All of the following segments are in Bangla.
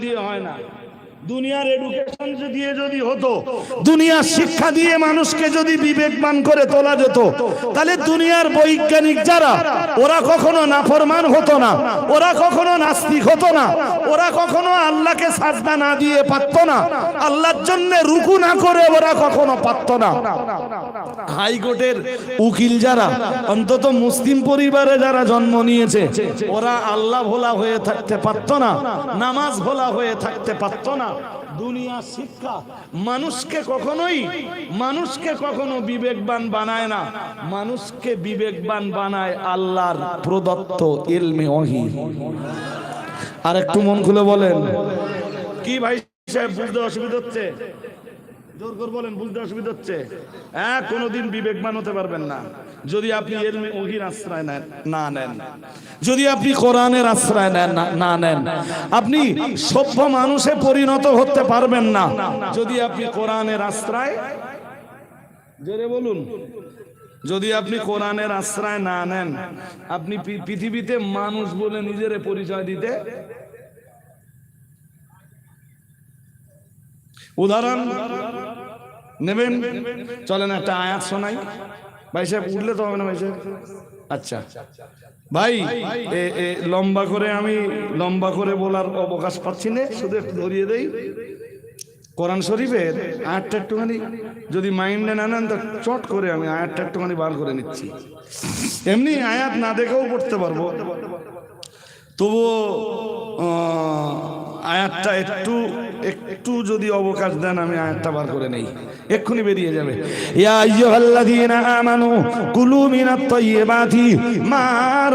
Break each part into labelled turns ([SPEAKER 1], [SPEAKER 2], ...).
[SPEAKER 1] দিয়ে হয় না। দুনিয়ার এডুকেশন দিয়ে যদি হতো, দুনিয়ার শিক্ষা দিয়ে মানুষকে যদি বিবেকবান করে তোলা যেত, তাহলে দুনিয়ার বৈজ্ঞানিক যারা, ওরা কখনো নাফরমান হতো না, ওরা কখনো নাস্তিক হতো না, ওরা কখনো আল্লাহকে সাজদা না দিয়ে পারত না, আল্লাহর জন্য রুকু না করে ওরা কখনো পারত না। হাইকোর্টের উকিল যারা, অন্তত মুসলিম পরিবারে যারা জন্ম নিয়েছে, ওরা আল্লাহ ভোলা হয়ে থাকতে পারত না, নামাজ ভোলা হয়ে থাকতে পারত না দুনিয়া শিক্ষা। মানুষকে কখনোই, মানুষকে কখনো বিবেকবান বানায় না। মানুষকে বিবেকবান বানায় আল্লাহর প্রদত্ত ইলমে ওহি। আর একটু মন খুলে বলেন। কি ভাই সাহেব, বুঝতে অসুবিধা হচ্ছে? জোর করে বলেন, বুঝতে অসুবিধা হচ্ছে? হ্যাঁ কোনোদিন বিবেকবান হতে পারবেন না। যদি আপনি এর ওহির আশ্রয় নেন না নেন। যদি আপনি কোরআনের আশ্রয় নেন না- না নেন। আপনি সভ্য মানুষে পরিণত হতে পারবেন না। যদি আপনি কোরআনের আশ্রয় জোরে বলুন। যদি আপনি কোরআনের আশ্রয় না নেন আপনি পৃথিবীতে মানুষ বলে নিজের পরিচয় দিতে উদাহরণ নেবেন। চলেন একটা আয়াত শোনাই। ভাই সাহেব উঠলে তো হবে না ভাই সাহেব? আচ্ছা। ভাই লম্বা করে আমি লম্বা করে বলার অবকাশ পাচ্ছি না শুধু একটু ধরিয়ে দেই। কোরআন শরীফের আয়াতটা একটুখানি যদি মাইন্ডে না নেন তো চট করে আমি আয়াতটা একটুখানি বার করে নিচ্ছি। এমনি আয়াত না দেখেও পড়তে পারব। তবুও আয়াতটা একটু একটু যদি অবকাশ দেন, আমি আয়াতটা বার করে নেই। এক্ষুনি বেরিয়ে যাবে। ইয়া আইয়ুহাল্লাযীনা আমানু কুলু মিনাত তাইয়্যিবাতি মা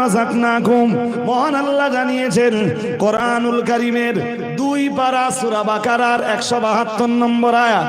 [SPEAKER 1] রাযাকনাকুম। মহান আল্লাহ জানিয়েছেন, কোরআনুল কারীমের দুই পারা সূরা বাকারার 172 নম্বর আয়াত।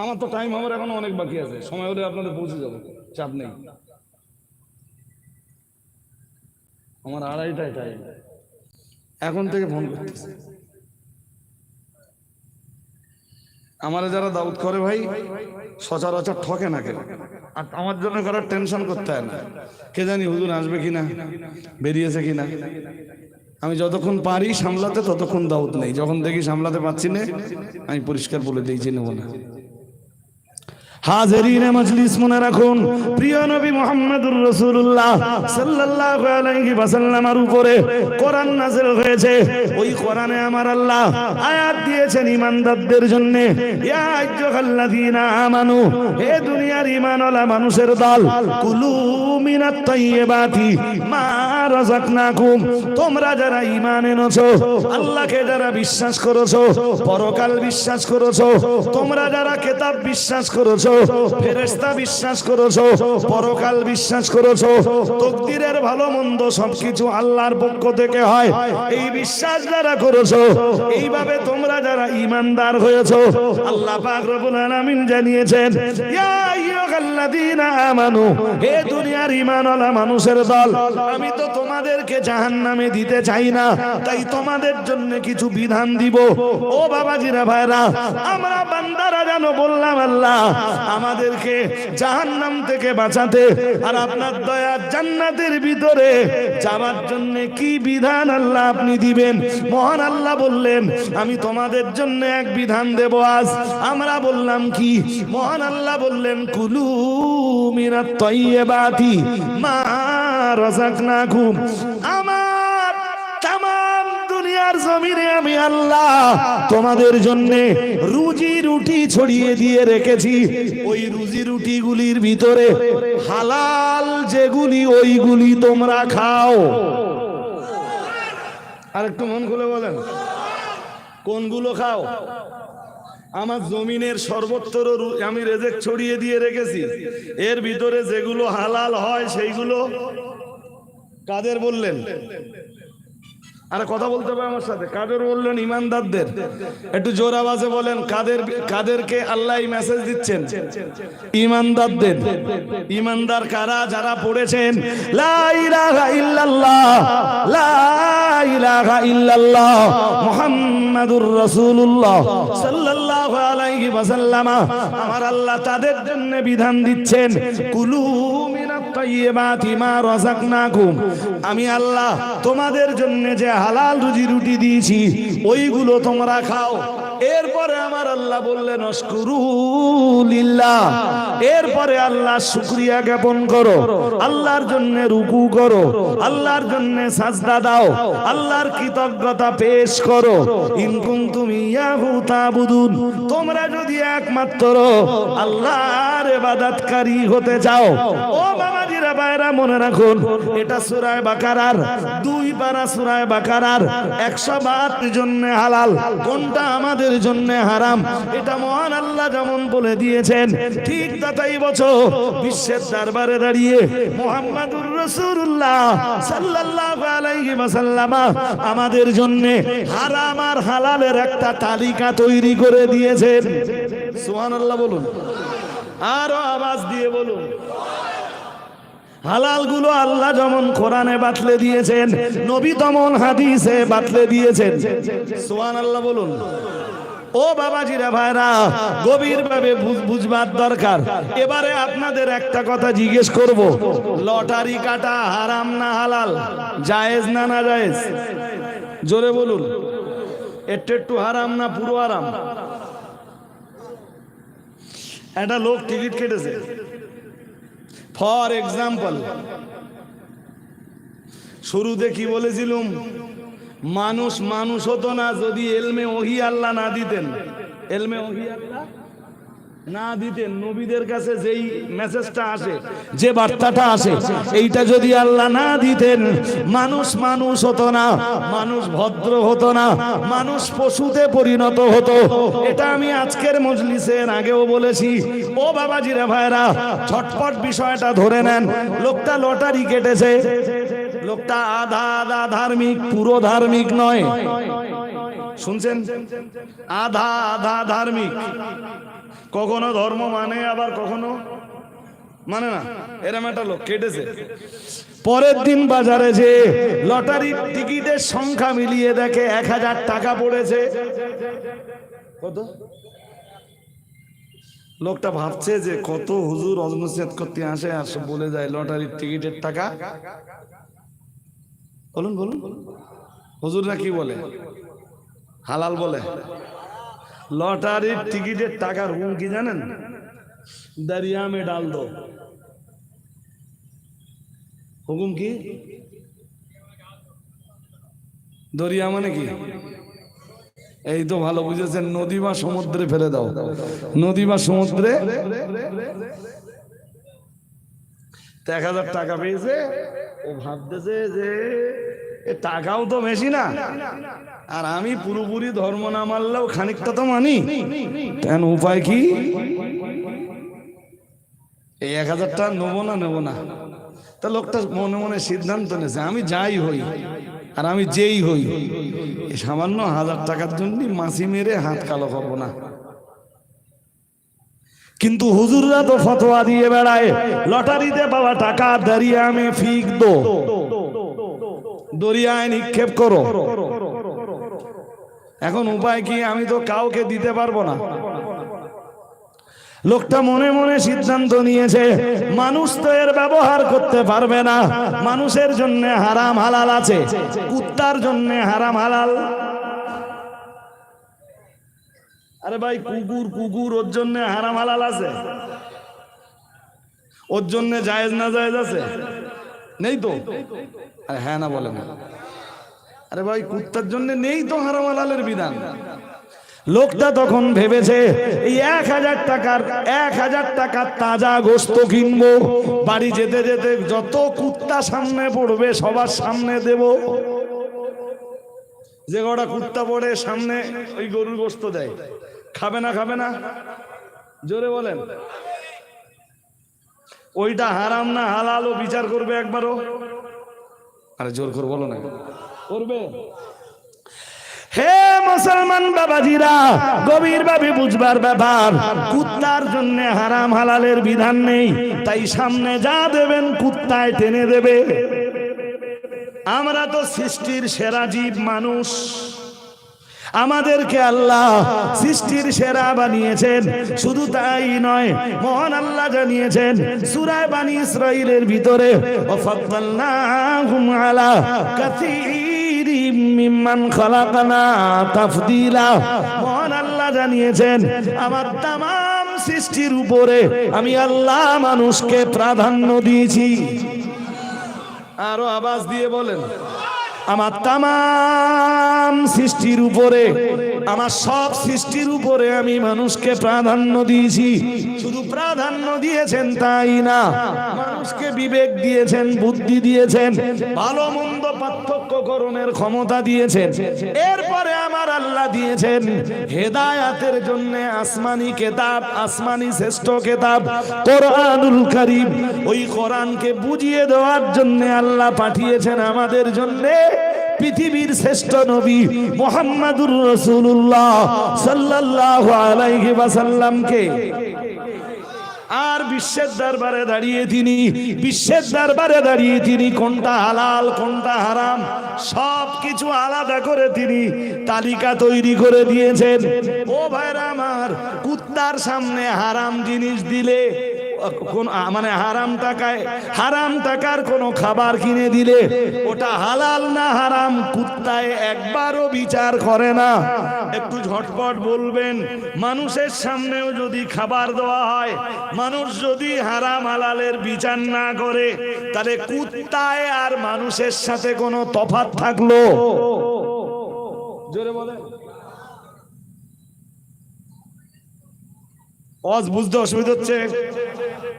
[SPEAKER 1] আমার তো টাইম আমার এখন অনেক বাকি আছে। সময় হলে আপনাদের পৌঁছে যাব। চাপ নেই। আমার আড়াইটায় টাইম এখন থেকে ফোন করতেছে আমারে যারা দাউদ করে ভাই, সচরাচর ঠকে না কেন আর আমার জন্য করার টেনশন করতে হয় না। কে জানি হুজুর আসবে কিনা, বেরিয়েছে কিনা। আমি যতক্ষণ পারি সামলাতে, ততক্ষণ দাউদ নেই। যখন দেখি সামলাতে পারছি না, আমি পরিষ্কার বলে দিয়েছি নেব না। হাজারিনে মজলিস মনে রাখুন। প্রিয় নবী মোহাম্মদুর রাসূলুল্লাহ সাল্লাল্লাহু আলাইহি ওয়াসাল্লামের উপরে কোরআন নাযিল হয়েছে। ওই কোরআনে আমার আল্লাহ আয়াত দিয়েছেন ঈমানদারদের জন্য। ইয়া আইয়ুহাল্লাযীনা আমানু, হে দুনিয়ার ঈমানওয়ালা মানুষের দল, কুলু মিনাত তাইয়্যিবাতি মা রাযাকনাকুম। তোমরা যারা ঈমান এনেছো, আল্লাহকে যারা বিশ্বাস করেছ, পরকাল বিশ্বাস করেছ, তোমরা যারা কিতাব বিশ্বাস করেছ ফেরেশতা বিশ্বাস করেছ, পরকাল বিশ্বাস করেছ, তকদিরের ভালো মন্দ সবকিছু আল্লাহর পক্ষ থেকে হয়। এই বিশ্বাস যারা করেছ, এইভাবে তোমরা যারা ঈমানদার হয়েছো, আল্লাহ পাক রব্বুল আলামিন জানিয়েছেন আইয়ুহাল্লাযীনা আমানু, হে দুনিয়ার ঈমানওয়ালা মানুষের দল, আমি তো তোমাদেরকে জাহান্নামে দিতে চাই না, তাই তোমাদের জন্য কিছু বিধান দিব। ও বাবাজিরা ভাইরা, আমরা বান্দারা জানো বললাম, আল্লাহ আমাদেরকে জাহান্নাম থেকে বাঁচাতে আর আপনার দয়া জান্নাতের ভিতরে যাবার জন্য কি বিধান আল্লাহ আপনি দিবেন? মহান আল্লাহ বললেন, আমি তোমাদের জন্য এক বিধান দেব আজ। আমরা বললাম কি? মহান আল্লাহ বললেন, কুলু মিনাত তাইয়্যিবাতি মা রাযাকনাকুম আমার তামাম দুনিয়ার জমিনে আমি আল্লাহ তোমাদের জন্য রুজি রুটি ছড়িয়ে দিয়ে রেখেছি। ওই রুজি রুটি গুলির ভিতরে হালাল যেগুলি, ওইগুলি তোমরা খাও। আর একটু মন খুলে বলেন, কোনগুলো খাও? আমার জমিনের সর্বত্র আমি রেজেক ছড়িয়ে দিয়ে রেখেছি। এর ভিতরে যেগুলো হালাল হয়, সেইগুলো কাদের বললেন? আরে কথা বলতে হবে আমার সাথে। কাদের বললেন? ইমানদারদের। একটু জোর আওয়াজে বলেন, কাদের কাদেরকে আল্লাহ এই মেসেজ দিচ্ছেন? ইমানদারদের। ইমানদার কারা? যারা পড়েছেন ইল্লাল্লাহ ইল্লাল্লাহ, মুহাম্মাদুর রাসূলুল্লাহ সাল্লাল্লাহু আলাইহি ওয়াসাল্লাম, আমার আল্লাহ তাদের জন্য বিধান দিচ্ছেন, কুলু আমি আল্লাহ তোমাদের জন্য যে হালাল রুজি রুটি দিয়েছি ওইগুলো তোমরা খাও। এরপরে আমার আল্লাহ বললেন এরপরে আল্লাহ শুক্রিয়া জ্ঞাপন করো। আল্লাহর জন্য রুকু করো। আল্লাহর জন্য সাজদা দাও। আল্লাহর কৃতজ্ঞতা পেশ করো। ইনকুম তুমি তোমরা যদি একমাত্র আল্লাহর ইবাদতকারী হতে চাও, ও বাবাজিরা বাইরা মনে রাখুন, এটা সূরায়ে বাকারার, দুই পারা সূরায়ে বাকারার 162 জন্য হালাল। কোনটা আমাদের জন্য হারাম। এটা মহান আল্লাহ যেমন বলে দিয়েছেন, ঠিক তাই বছর বিশ্বের দরবারে দাঁড়িয়ে মুহাম্মাদুর রাসূলুল্লাহ সাল্লাল্লাহু আলাইহি ওয়াসাল্লাম আমাদের জন্য হারাম আর হালালের একটা তালিকা তৈরি করে দিয়েছেন। সুবহানাল্লাহ বলুন। আরও আওয়াজ দিয়ে বলুন। হালালগুলো আল্লাহ যেমন কোরআনে বাতলে দিয়েছেন, নবী তমন হাদিসে বাতলে দিয়েছেন। সোহান আল্লাহ বলুন। ও বাবাজিরা, ভাইরা গভীর ভাবে বুঝবার দরকার। এবারে আপনাদের একটা কথা জিজ্ঞেস করব। লটারি কাটা হারাম না হালাল? জায়েজ না না জায়েজ? জোরে বলুন। একটু একটু হারাম না পুরো হারাম? একটা লোক টিকিট কেটেছে। ফর এক্সাম্পল শুরুতে কি বলেছিলুম? মানুষ মানুষ হতো না যদি এলমে ওহি আল্লাহ না দিতেন। এলমে ওহি আল্লাহ? না দিতেন নবীদের কাছে যেই মেসেজটা আসে, যে বার্তাটা আসে, এইটা যদি আল্লাহ না দিতেন, মানুষ মানুষ হতো না, মানুষ ভদ্র হতো না, মানুষ পশুতে পরিণত হতো। এটা আমি আজকের মজলিসের আগেও বলেছি। ও বাবাজিরা ভাইরা ছটপট বিষয়টা ধরে নেন। লোকটা লটারি কেটেছে। লোকটা আধা আধা ধার্মিক, পুরো ধার্মিক নয়। শুনছেন? আধা আধা ধার্মিক। কখনো ধর্ম মানে আবার কখনো মানে না। এরম একটা লোক কেটেছে। পরের দিন বাজারে যে লটারির টিকিটের সংখ্যা মিলিয়ে দেখে এক হাজার টাকা পড়েছে। কত? লোকটা ভাবছে যে কত হুজুর অজনসিয়াত করতে আসে আর সব বলে যায় লটারির টিকিটের টাকা। বলুন বলুন। হুজুররা কি বলে? হালাল বলে। লটারির টিকিটের টাকার হুকুম কি জানেন? দরিয়া মে ডাল দো হুকুম কি? দরিয়া মানে কি? এই তো ভালো বুঝেছেন, নদী বা সমুদ্রে ফেলে দাও। নদী বা সমুদ্রে? এক হাজার টাকা পেয়েছে। ও ভাবতেছে যে টাকাও তো বেশি না। আর আমি পুরোপুরি ধর্ম না মানলেও খানিকটা তো মানি। কেন, উপায় কি? এই এক হাজার টাকা নেব না নেব না। তা লোকটা মনে মনে সিদ্ধান্ত নিয়েছে আমি যাই হই, আর আমি যেই হই। সামান্য হাজার টাকার জন্য মাসি মেরে হাত কালো করব না। কিন্তু হুজুররা তো ফতোয়া দিয়ে বেড়ায়, লটারিতে পাওয়া টাকা দাঁড়িয়ে আমি ফিক দো দরিয়ায় নিক্ষেপ করো। এখন উপায় কি? আমি তো কাউকে দিতে পারব না। লোকটা মনে মনে সিদ্ধান্ত নিয়েছে, মানুষ তো এর ব্যবহার করতে পারবে না। মানুষের জন্য হারাম হালাল আছে, কুত্তার জন্য হারাম হালাল। আরে ভাই, কুকুর কুকুর, ওর জন্য হারাম হালাল আছে। ওর জন্য জায়েজ না জায়েজ আছে? নেই তো? হ্যাঁ না বলে না। আরে ভাই কুত্তার জন্য নেই তো হারাম হালালের বিধান। লোকটা তখন ভেবেছে এই এক হাজার টাকার এক হাজার টাকার তাজা গোস্ত কিনবো। বাড়ি যেতে যেতে যত কুত্তা সামনে পড়বে সবার সামনে দেব। যে কটা কুত্তা পড়ে সামনে ওই গরুর গোস্ত দেয়। খাবে না খাবে না? জোরে বলেন। ওইটা হারাম না হালাল ও বিচার করবে একবারও। আরে জোর করে বলো না। করবে। হে মুসলমান বাবাজিরা গভীর ভাবে বুঝবার ব্যাপার কুত্তার জন্য হারাম হালালের বিধান নেই তাই সামনে যা দেবেন কুত্তায় টেনে দেবে। আমরা তো সৃষ্টির সেরা জীব মানুষ। আমাদেরকে আল্লাহ সৃষ্টির সেরা বানিয়েছেন। শুধু তাই নয়, মহান আল্লাহ জানিয়েছেন, সুরায় বানি ইসরাইলের ভিতরে আলা মিম্মান খালাকনা তাফদীলা। মহান আল্লাহ জানিয়েছেন, আমার তামাম সৃষ্টির উপরে আমি আল্লাহ মানুষকে প্রাধান্য দিয়েছি। আরও আওয়াজ দিয়ে বলেন। আমার তাম সৃষ্টির উপরে, আমার সব সৃষ্টির উপরে আমি মানুষকে প্রাধান্য দিয়েছি। শুধু প্রাধান্য দিয়েছেন তাই না, মানুষকে বিবেক দিয়েছেন, বুদ্ধি দিয়েছেন, ভালো মন্দ পার্থক্য করণের ক্ষমতা দিয়েছেন। এরপরে আমার আল্লাহ দিয়েছেন, হেদায়াতের জন্য আসমানি কেতাব, আসমানি শ্রেষ্ঠ কেতাব, কোরআনুল কারীম। ওই কোরআনকে বুঝিয়ে দেওয়ার জন্য আল্লাহ পাঠিয়েছেন আমাদের জন্য পৃথিবীর শ্রেষ্ঠ নবী মোহাম্মদুর রসুল্লাহ সাল্লাল্লাহু আলাইহি ওয়াসাল্লামকে। আর বিশ্বের দরবারে দাঁড়িয়ে তিনি, বিশ্বের দরবারে দাঁড়িয়ে তিনি কোনটা হালাল, কোনটা হারাম আলাদা করে তিনি তালিকা তৈরি করে দিয়েছেন। ও ভাইরা আমার, কুত্তার সামনে হারাম জিনিস দিলে কোন মানে হারাম টাকায়, হারাম টাকার কোনো খাবার কিনে দিলে ওটা হালাল না হারাম, কুত্তায় একবারও বিচার করে না। একটু ঝটপট বলবেন, মানুষের সামনেও যদি খাবার দেওয়া হয়, মানুষ যদি হারাম হালালের বিচার না করে, তাহলে কুত্তায় আর মানুষের সাথে কোনো তফাত থাকল? জোরে বলেন। অজ বুঝতে অসুবিধা হচ্ছে।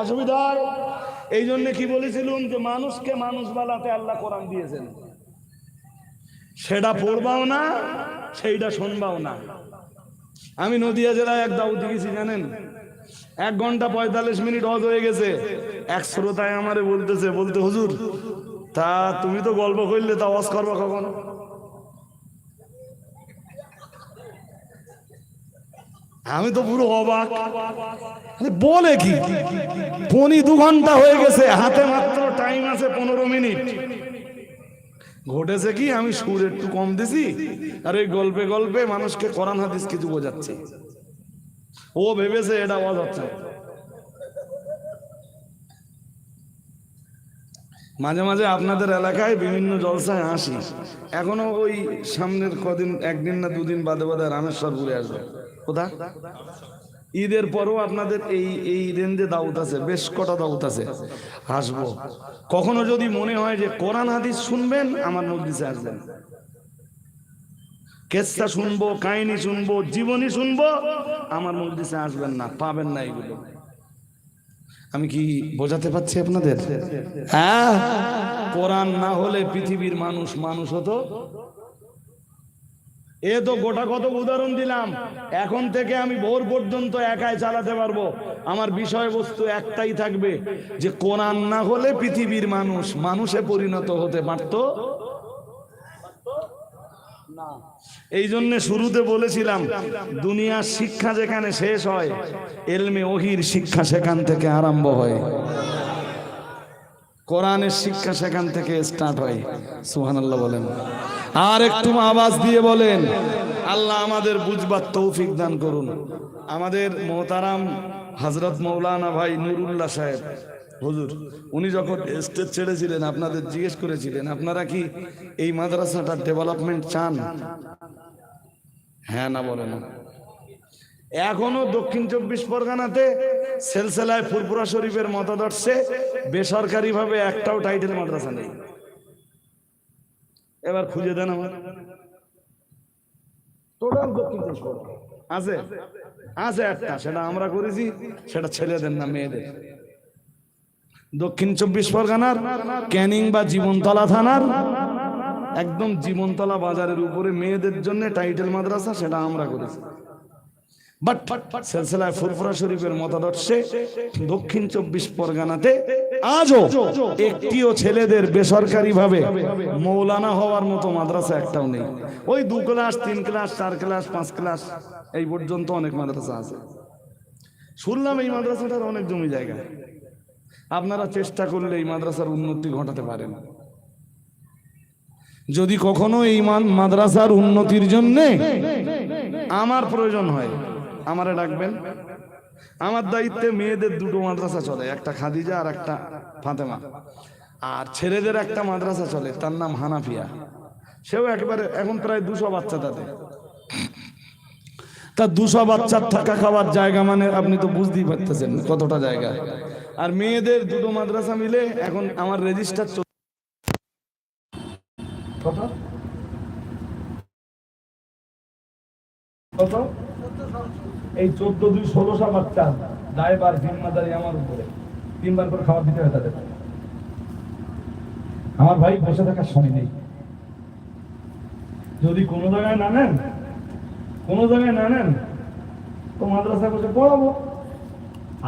[SPEAKER 1] অসুবিধা? এই জন্য কি বলেছিলাম যে মানুষকে মানুষ বালাতে আল্লাহ কোরআন দিয়েছেন। সেটা পড়বাও না, সেইটা শুনবাও না। আমি নদিয়া জেলায় এক দাউদি গেছি, জানেন? এক ঘণ্টা পঁয়তাল্লিশ মিনিট অজ হয়ে গেছে। এক শ্রোতায় আমারে বলতেছে, বলতে, হুজুর, তা তুমি তো গল্প করলে তা অজ করব কখন? আমি তো পুরো অবাক। বলে কি? পনি দু ঘণ্টা হয়ে গেছে, হাতে মাত্র টাইম আছে পনেরো মিনিট। ঘটেছে কি? আমি সুর একটু কম দিছি, আর এই গল্পে গল্পে মানুষকে কোরআন হাদিস কিছু বোঝাচ্ছে। ও ভেবেছে এটা বোঝাচ্ছে মাঝে মাঝে আপনাদের এলাকায় বিভিন্ন জলসায় আসি এখনও ওই সামনের কদিন, একদিন না দুদিন বাদে বাদে রামেশ্বর ঘুরে আসবে। কোথা ঈদের পরও আপনাদের এই এই রেঞ্জে দাউত আছে, বেশ কটা দাউত আছে। আসব। কখনো যদি মনে হয় যে কোরআন হাদিস শুনবেন, আমার মসজিদে আসবেন। কেসটা শুনব, কাহিনী শুনব, জীবনী শুনব, আমার মসজিদে আসবেন না, পাবেন না এগুলো। আমি কি বোঝাতে পারছি আপনাদের? হ্যাঁ? কোরআন না হলে পৃথিবীর মানুষ মানুষ হতো। এ তো গোটা কত উদাহরণ দিলাম। এখন থেকে আমি ভোর পর্যন্ত একাই চালাতে পারব। আমার বিষয়বস্তু একটাই থাকবে যে কোরআন না হলে পৃথিবীর মানুষ মানুষে পরিণত হতে পারত? এই জন্য শুরুতে বলেছিলাম, দুনিয়ার শিক্ষা যেখানে শেষ হয়, এলমে ওহির শিক্ষা সেখান থেকে আরম্ভ হয়। কোরআনের শিক্ষা সেখান থেকে স্টার্ট হয়। সুহানাল্লাহ বলেন। আর একটু আওয়াজ দিয়ে বলেন। আল্লাহ আমাদের বুঝবার তৌফিক দান করুন। আমাদের মোহতারাম হজরত মৌলানা ভাই নুরুল্লাহ সাহেব, হুজুর, উনি যখন স্টেজ ছেড়েছিলেন, আপনাদের জিজ্ঞেস করেছিলেন, আপনারা কি এই মাদ্রাসাটার ডেভেলপমেন্ট চান? হ্যাঁ না বলে না। এখনও দক্ষিণ চব্বিশ পরগনাতে সেলসেলায় ফুরপুরা শরীফের মতাদর্শে বেসরকারি ভাবে একটাও টাইটেল মাদ্রাসা নেই। এবার খুঁজে দেন আমার টোটাল দক্ষিণ চব্বিশ পরগনা। আছে? আছে একটা সেটা আমরা করেছি সেটা ছেলেদের না মেয়েদের দক্ষিণ চব্বিশ পরগনার ক্যানিং বা জীবনতলা থানার একদম জীবনতলা বাজারের উপরে মেয়েদের জন্য টাইটেল মাদ্রাসা সেটা আমরা করেছি। বাট সিলসিলায় ফুরফুরা শরীফের মতাদর্শে দক্ষিণ চব্বিশ পরগনাতে আজও একটিও ছেলেদের বেসরকারি ভাবে মৌলানা হওয়ার মতো মাদ্রাসা একটাও নেই। ওই দু ক্লাস, তিন ক্লাস, চার ক্লাস, পাঁচ ক্লাস, এই পর্যন্ত অনেক মাদ্রাসা আছে। শুনলাম এই মাদ্রাসাটার অনেক জমি জায়গা। আপনারা চেষ্টা করলে এই মাদ্রাসার উন্নতি ঘটাতে পারেন। যদি কখনো এই মাদ্রাসার উন্নতির জন্য আমার প্রয়োজন হয় আমারে ডাকবেন? আমার দায়িত্বে মেয়েদের দুটো মাদ্রাসা চলে, একটা খাদিজা আর একটা ফাতেমা। আর ছেলেদের একটা মাদ্রাসা চলে, তার নাম হানাফিয়া। সেও একবারে, এখন প্রায় দুশো বাচ্চা তাতে তা দুশো বাচ্চার থাকা খাওয়ার জায়গা মানে আপনি তো বুঝতেই পারতেছেন কতটা জায়গা। আর মেয়েদের দুটো মাদ্রাসা মিলে এখন আমার রেজিস্টার কত? কত? এই চোদ্দ, দুই ষোলোশো বাচ্চা ড্রাইভার জিম্মাদারি আমার উপরে। তিনবার করে খাবার দিতে হয় তাদের। আমার ভাই বসে থাকার সময় নেই। যদি কোনো জায়গায় না নেন, কোনো জায়গায় না নেন, তো মাদ্রাসা বসে পড়াবো।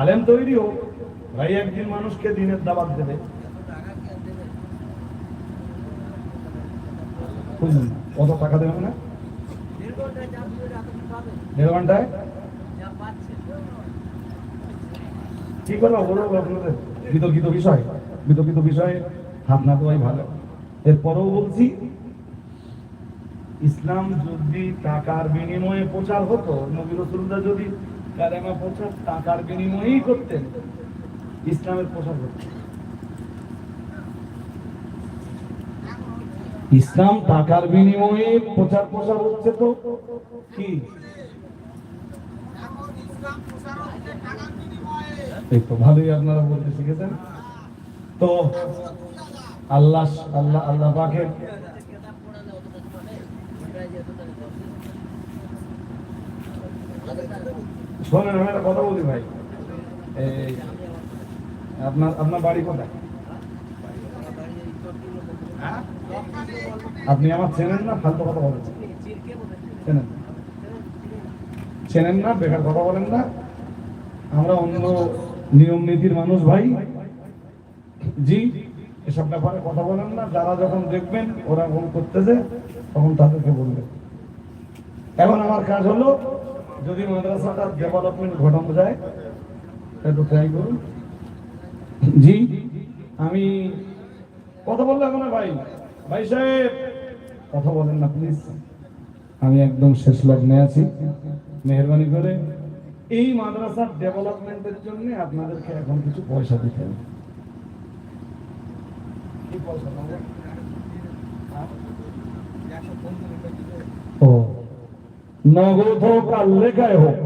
[SPEAKER 1] আলেম তৈরি হোক। ভাই একদিন মানুষকে দিনের দাবাত দেবে। কত টাকা দেবে না? দেড় ঘন্টায়? কি করব, বলো আপনাদের বিতর্কিত বিষয় বিতর্কিত বিষয়ে হাত না দেওয়াই ভালো। এরপরেও বলছি, ইসলাম যদি টাকার বিনিময়ে প্রচার হতো, নবী রসুলরা যদি কালেমা প্রচার টাকার বিনিময়েই করতেন, ইসলামের প্রচার হতো। ইসলাম টাকার বিনিময়ে প্রচার, প্রসার হচ্ছে তো কি? এই তো ভালোই আপনারা বলতে শিখেছেন। তো আল্লাহ আল্লাহ আল্লাহ পাকের শোনেন আমি একটা কথা বলি ভাই। এই, আপনার আপনার বাড়ি কোথায়? আপনি আমার চেনেন না? ফালতু কথা বলেন। চেনেন চেনেন না? বেকার কথা বলেন না? আমরা অন্য নিয়ম নীতির মানুষ ভাই। জি, এসব ব্যাপারে কথা বলেন না। যারা যখন দেখবেন ওরা ভুল করতেছে, তখন তাদেরকে বলবেন। এখন আমার কাজ হলো, যদি মাদ্রাসাটার ডেভেলপমেন্ট ঘটানো যায়, একটু ট্রাই করুন। জি, আমি কথা বললে এখন ভাই। ভাই সাহেব, কথা বলেন না প্লিজ আমি একদম শেষ লগ্নে আছি। মেহরবানি করে এই মাদ্রাসার ডেভেলপমেন্টের জন্য আপনাদেরকে এখন কিছু পয়সা দিতে হবে? ও নগদ হোক আর লেখায় হোক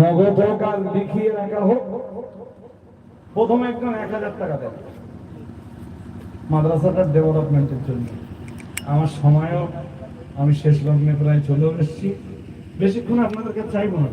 [SPEAKER 1] নগদ হোক আর লিখিয়ে রাখা হোক প্রথমে একদম এক হাজার টাকা দেন। মাদ্রাসাটার ডেভেলপমেন্টের জন্য। আমার সময়ও আমি শেষ লগ্নে প্রায় চলেও এসেছি। বেশিক্ষণ আপনাদেরকে চাইব না।